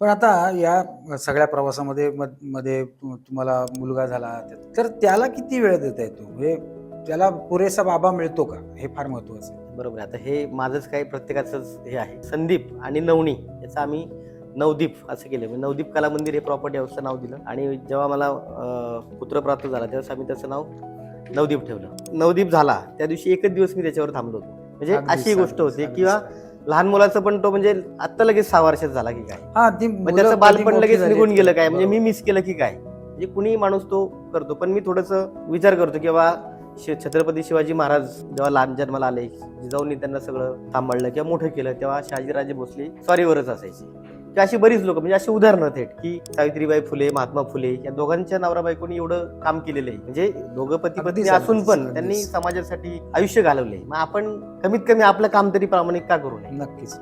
पण आता या सगळ्या प्रवासामध्ये मध- मध्ये तु- तुम्हाला मुलगा झाला तर त्याला किती वेळ देता येतो? म्हणजे त्याला पुरेसा बाबा मिळतो का? हे फार महत्वाचं आहे. बरोबर आहे. आता हे माझंच काही प्रत्येकाचंच हे आहे. संदीप आणि नवणी याचं आम्ही नवदीप असं केलं म्हणजे नवदीप कला मंदिर हे प्रॉपर्टी हाऊसचं नाव दिलं. आणि जेव्हा मला अं, पुत्र प्राप्त झाला त्यावेळेस आम्ही त्याचं नाव नवदीप ठेवलं. नवदीप झाला. त्या दिवशी एकच दिवस मी त्याच्यावर थांबलो होतो. म्हणजे अशी गोष्ट होती. किंवा लहान मुलाचं पण तो म्हणजे आत्ता लगेच सहा वर्षात झाला की काय? हा ती मग मुलं त्याचं बालपण लगेच निघून गेलं काय? म्हणजे मी. मिस केलं की काय? म्हणजे कुणीही माणूस तो करतो. पण मी थोडस विचार करतो की बा शि- छत्रपती शिवाजी महाराज जेव्हा लहान जन्माला आले जिजाऊंनी त्यांना सगळं सांभाळलं किंवा मोठं केलं तेव्हा शहाजीराजे भोसले स्वारीवरच असायचे. की अशी बरीच लोक म्हणजे अशी उदाहरणं थेट की सावित्रीबाई फुले महात्मा फुले या दोघांच्या नवरा बायकोनी एवढं काम केलेलं आहे. म्हणजे दोघं पती पत्नी असून पण. त्यांनी समाजासाठी आयुष्य घालवले मग आपण कमीत कमी आपलं काम तरी प्रामाणिक का करू नये? नक्कीच.